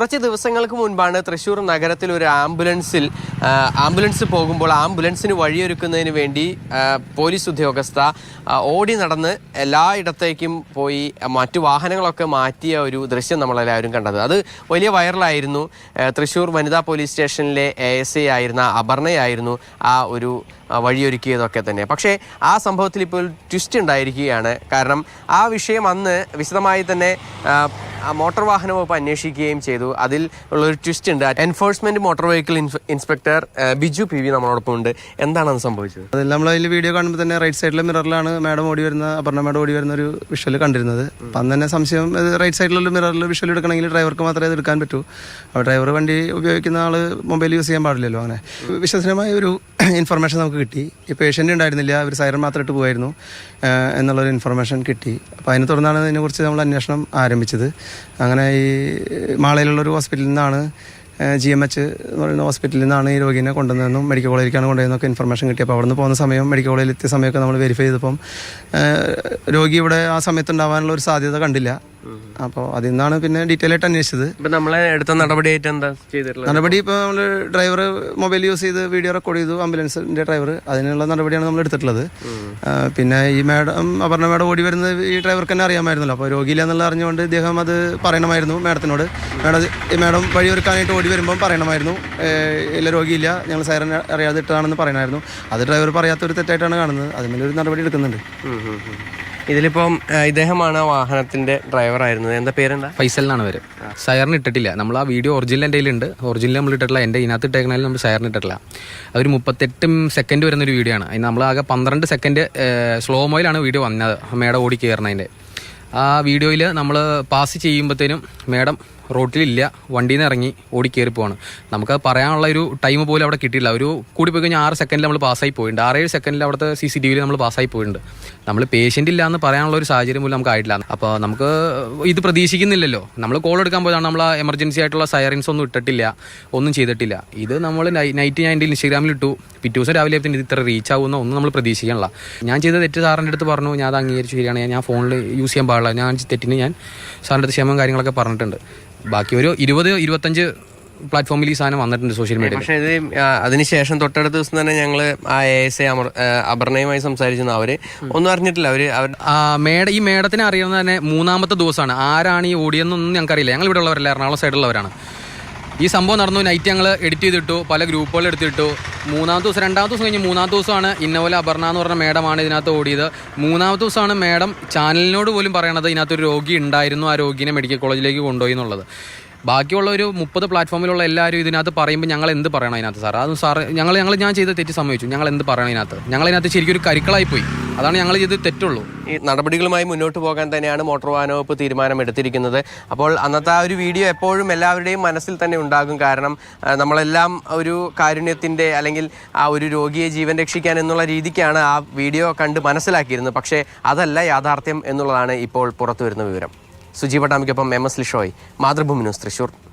കുറച്ച് ദിവസങ്ങൾക്ക് മുൻപാണ് തൃശ്ശൂർ നഗരത്തിൽ ഒരു ആംബുലൻസിൽ ആംബുലൻസ് പോകുമ്പോൾ ആംബുലൻസിന് വഴിയൊരുക്കുന്നതിന് വേണ്ടി പോലീസ് ഉദ്യോഗസ്ഥ ഓടി നടന്ന് എല്ലായിടത്തേക്കും പോയി മറ്റു വാഹനങ്ങളൊക്കെ മാറ്റിയ ഒരു ദൃശ്യം നമ്മളെല്ലാവരും കണ്ടത്. അത് വലിയ വൈറലായിരുന്നു. തൃശ്ശൂർ വനിതാ പോലീസ് സ്റ്റേഷനിലെ എ എസ് ആയിരുന്ന അപർണയായിരുന്നു ആ ഒരു വഴിയൊരുക്കിയതൊക്കെ തന്നെ. പക്ഷേ ആ സംഭവത്തിൽ ഇപ്പോൾ ട്വിസ്റ്റ് ഉണ്ടായിരിക്കുകയാണ്. കാരണം ആ വിഷയം അന്ന് വിശദമായി തന്നെ മോട്ടോർ വാഹന വകുപ്പ് അന്വേഷിക്കുകയും ചെയ്തു. അതിൽ ഉള്ളൊരു ട്വിസ്റ്റ് ഉണ്ട്. Enforcement motor vehicle inspector Biju P V നമ്മളോടൊപ്പം ഉണ്ട്. എന്താണ് അത് സംഭവിച്ചത്? അതിൽ നമ്മൾ അതിൽ വീഡിയോ കാണുമ്പോൾ തന്നെ റൈറ്റ് സൈഡിലെ മിററിലാണ് മാഡം ഓടി വരുന്ന അപർണ മാഡം ഓടി വരുന്ന ഒരു വിഷ്വൽ കണ്ടിരുന്നത്. അപ്പം അന്ന് തന്നെ സംശയം റൈറ്റ് സൈഡിലുള്ള മിററിൽ വിഷ്വൽ എടുക്കണമെങ്കിൽ ഡ്രൈവർക്ക് മാത്രമേ അത് എടുക്കാൻ പറ്റൂ. അപ്പോൾ ഡ്രൈവർ വണ്ടി ഉപയോഗിക്കുന്ന ആൾ മൊബൈൽ യൂസ് ചെയ്യാൻ പാടില്ലല്ലോ അങ്ങനെ. വിശ്വസനീയമായ ഒരു ഇൻഫർമേഷൻ നമുക്ക് കിട്ടി. ഈ പേഷ്യന്റ് ഉണ്ടായിരുന്നില്ല അവർ സൈറൻ മാത്രം ഇട്ട് പോയിരുന്നു എന്നുള്ളൊരു ഇൻഫർമേഷൻ കിട്ടി. അപ്പോൾ അതിനെ തുടർന്നാണ് ഇതിനെക്കുറിച്ച് നമ്മൾ അന്വേഷണം ആരംഭിച്ചത്. അങ്ങനെ ഈ മാളയിലുള്ള ഒരു ഹോസ്പിറ്റലിൽ നിന്നാണ് ജി എം എച്ച് എന്ന് പറയുന്ന ഹോസ്പിറ്റലിൽ നിന്നാണ് ഈ രോഗിനെ കൊണ്ടുവന്നതെന്നും മെഡിക്കൽ കോളേജിലേക്കാണ് കൊണ്ടുവന്നതൊക്കെ ഇൻഫർമേഷൻ കിട്ടിയപ്പോൾ അവിടെ നിന്ന് പോകുന്ന സമയം മെഡിക്കൽ കോളേജിൽ എത്തിയ സമയമൊക്കെ നമ്മൾ വെരിഫൈ ചെയ്തപ്പം രോഗി ഇവിടെ ആ സമയത്ത് ഉണ്ടാവാനുള്ള ഒരു സാധ്യത കണ്ടില്ല. അപ്പോൾ അതിൽ നിന്നാണ് പിന്നെ ഡീറ്റെയിൽ ആയിട്ട് അന്വേഷിച്ചത്. ഇപ്പൊ നമ്മളെ എടുത്ത നടപടിയായിട്ട് എന്താ ചെയ്തിട്ടുള്ളത്? നടപടി ഇപ്പോൾ നമ്മൾ ഡ്രൈവർ മൊബൈൽ യൂസ് ചെയ്ത് വീഡിയോ റെക്കോർഡ് ചെയ്തു ആംബുലൻസിന്റെ ഡ്രൈവർ അതിനുള്ള നടപടിയാണ് നമ്മൾ എടുത്തിട്ടുള്ളത്. ആ, പിന്നെ ഈ മാഡം അപർണ മാഡം ഓടി വരുന്നത് ഈ ഡ്രൈവർക്ക് തന്നെ അറിയാമായിരുന്നല്ലോ. അപ്പോൾ രോഗിയില്ല എന്നുള്ള അറിഞ്ഞുകൊണ്ട് ഇദ്ദേഹം അത് പറയണമായിരുന്നു മാഡത്തിനോട്. മാഡം ഈ മാഡം വഴിയൊരുക്കാനായിട്ട് ഓടി വരുമ്പം പറയണമായിരുന്നു. ഏ, ഇല്ല രോഗിയില്ല ഞങ്ങൾ സൈറൻ അറിയാതെ ഇട്ടതാണെന്ന് പറയണമായിരുന്നു. അത് ഡ്രൈവർ പറയാത്തൊരു തെറ്റായിട്ടാണ് കാണുന്നത്. അതിന്മേലൊരു നടപടി എടുക്കുന്നുണ്ട്. ഉം, ഉം, ഉം. ഇതിലിപ്പം ഇദ്ദേഹമാണ് ആ വാഹനത്തിന്റെ ഡ്രൈവർ ആയിരുന്നത് എന്താ പേരെന്താ? ഫൈസൽ എന്നാണ് പേര് സയറിന് ഇട്ടിട്ടില്ല. നമ്മൾ ആ വീഡിയോ ഒറിജിനൽ എന്റെ ഉണ്ട് ഒറിജിനൽ നമ്മൾ ഇട്ടിട്ടില്ല. എന്റെ ഇതിനകത്ത് ഇട്ടേക്കണാലും നമ്മൾ സയറിന് ഇട്ടിട്ടില്ല. അതൊരു മുപ്പത്തെട്ട് സെക്കൻഡ് വരുന്ന ഒരു വീഡിയോ ആണ്. അതിന് നമ്മൾ ആകെ പന്ത്രണ്ട് സെക്കൻഡ് സ്ലോ മോയിലാണ് വീഡിയോ വന്നത്. മേഡം ഓടി കയറണതിന്റെ ആ വീഡിയോയിൽ നമ്മൾ പാസ് ചെയ്യുമ്പോഴത്തേനും മേഡം റോട്ടിലില്ല. വണ്ടിയിൽ നിന്ന് ഇറങ്ങി ഓടി കയറി പോവാണ്. നമുക്ക് പറയാനുള്ള ഒരു ടൈം പോലും അവിടെ കിട്ടിയില്ല. ഒരു കൂടി പോയി കഴിഞ്ഞാൽ ആറ് സെക്കൻഡിൽ നമ്മൾ പാസ്സായി പോയിട്ടുണ്ട്. ആറേഴ് സെക്കൻഡിൽ അവിടുത്തെ സി സി ടി വിയിൽ നമ്മൾ പാസ്സായി പോയിട്ടുണ്ട്. നമ്മൾ പേഷ്യന്റ് ഇല്ല എന്ന് പറയാനുള്ള ഒരു സാഹചര്യം പോലും നമുക്ക് ആയിട്ടില്ല. അപ്പോൾ നമുക്ക് ഇത് പ്രതീക്ഷിക്കുന്നില്ലല്ലോ. നമ്മൾ കോൾ എടുക്കാൻ പോയതാണ് നമ്മൾ എമർജൻസി ആയിട്ടുള്ള സയറിൻസ് ഒന്നും ഇട്ടിട്ടില്ല. ഒന്നും ചെയ്തിട്ടില്ല. ഇത് നമ്മൾ നൈറ്റ് ഞാൻ എന്റെ ഇൻസ്റ്റാഗ്രാമിൽ ഇട്ടു. പിറ്റേ ദിവസം രാവിലെ ഇത് ഇത്ര റീച്ച് ആവുന്ന ഒന്നും നമ്മൾ പ്രതീക്ഷിക്കണില്ല ഞാൻ ചെയ്ത തെറ്റ് സാറിന്റെ അടുത്ത് പറഞ്ഞു. ഞാൻ അത് അംഗീകരിച്ചു ശരിയാണ്. ഞാൻ ഫോണിൽ യൂസ് ചെയ്യാൻ പാടില്ല. ഞാൻ തെറ്റിന് ഞാൻ സാറിന്റെ അടുത്ത് ക്ഷമം കാര്യങ്ങളൊക്കെ പറഞ്ഞിട്ടുണ്ട്. ബാക്കി ഒരു ഇരുപത് ഇരുപത്തഞ്ച് പ്ലാറ്റ്ഫോമിൽ ഈ സാധനം വന്നിട്ടുണ്ട് സോഷ്യൽ മീഡിയ പക്ഷേ ഇത് അതിനുശേഷം തൊട്ടടുത്ത ദിവസം തന്നെ ഞങ്ങൾ ആ എ എസ് എ അപർണയുമായി സംസാരിച്ചിരുന്നു. അവർ ഒന്നും അറിഞ്ഞിട്ടില്ല. അവർ അവർ ആ, മേഡ ഈ മേഡത്തിനെ അറിയുന്നത് തന്നെ മൂന്നാമത്തെ ദിവസമാണ്. ആരാണ് ഈ ഓടിയെന്നൊന്നും ഞങ്ങൾക്കറിയില്ല. ഞങ്ങൾ ഇവിടെ ഉള്ളവരല്ല എറണാകുളം സൈഡിലുള്ളവരാണ് ഈ സംഭവം നടന്നു. നൈറ്റ് ഞങ്ങൾ എഡിറ്റ് ചെയ്തിട്ടു. പല ഗ്രൂപ്പുകൾ എടുത്തിട്ടു. മൂന്നാമത്തെ ദിവസം രണ്ടാമത്തെ ദിവസം കഴിഞ്ഞ് മൂന്നാമത്തെ ദിവസമാണ് ഇന്നപോലെ അപർണ എന്ന് പറഞ്ഞ മേഡമാണ് ഇതിനകത്ത് ഓടിയത്. മൂന്നാമത്തെ ദിവസമാണ് മേഡം ചാനലിനോട് പോലും പറയണത് ഇതിനകത്തൊരു രോഗി ഉണ്ടായിരുന്നു ആ രോഗിനെ മെഡിക്കൽ കോളേജിലേക്ക് കൊണ്ടുപോയി എന്നുള്ളത്. ബാക്കിയുള്ള ഒരു മുപ്പത് പ്ലാറ്റ്ഫോമിലുള്ള എല്ലാവരും ഇതിനകത്ത് പറയുമ്പോൾ ഞങ്ങൾ എന്ത് പറയണം അതിനകത്ത് സാർ അത് സാർ ഞങ്ങൾ ഞങ്ങൾ ഞാൻ ചെയ്ത തെറ്റ് സമ്മതിച്ചു. ഞങ്ങൾ എന്ത് പറയണം ഇതിനകത്ത്? ഞങ്ങൾ ഇതിനകത്ത് ശരിക്കും ഒരു കരിക്കളായി പോയി. അതാണ് ഞങ്ങൾ ചെയ്ത് തെറ്റുള്ളൂ. ഈ നടപടികളുമായി മുന്നോട്ട് പോകാൻ തന്നെയാണ് മോട്ടോർ വാഹന വകുപ്പ് തീരുമാനം എടുത്തിരിക്കുന്നത് അപ്പോൾ അന്നത്തെ ആ ഒരു വീഡിയോ എപ്പോഴും എല്ലാവരുടെയും മനസ്സിൽ തന്നെ ഉണ്ടാകും. കാരണം നമ്മളെല്ലാം ഒരു കാരുണ്യത്തിന്റെ അല്ലെങ്കിൽ ആ ഒരു രോഗിയെ ജീവൻ രക്ഷിക്കാൻ എന്നുള്ള രീതിക്കാണ് ആ വീഡിയോ കണ്ട് മനസ്സിലാക്കിയിരുന്നത്. പക്ഷേ അതല്ല യാഥാർത്ഥ്യം എന്നുള്ളതാണ് ഇപ്പോൾ പുറത്തു വരുന്ന വിവരം. Sujeeva ടാമിക്കൊപ്പം M S Lishoy Mathrubhumi news Thrissur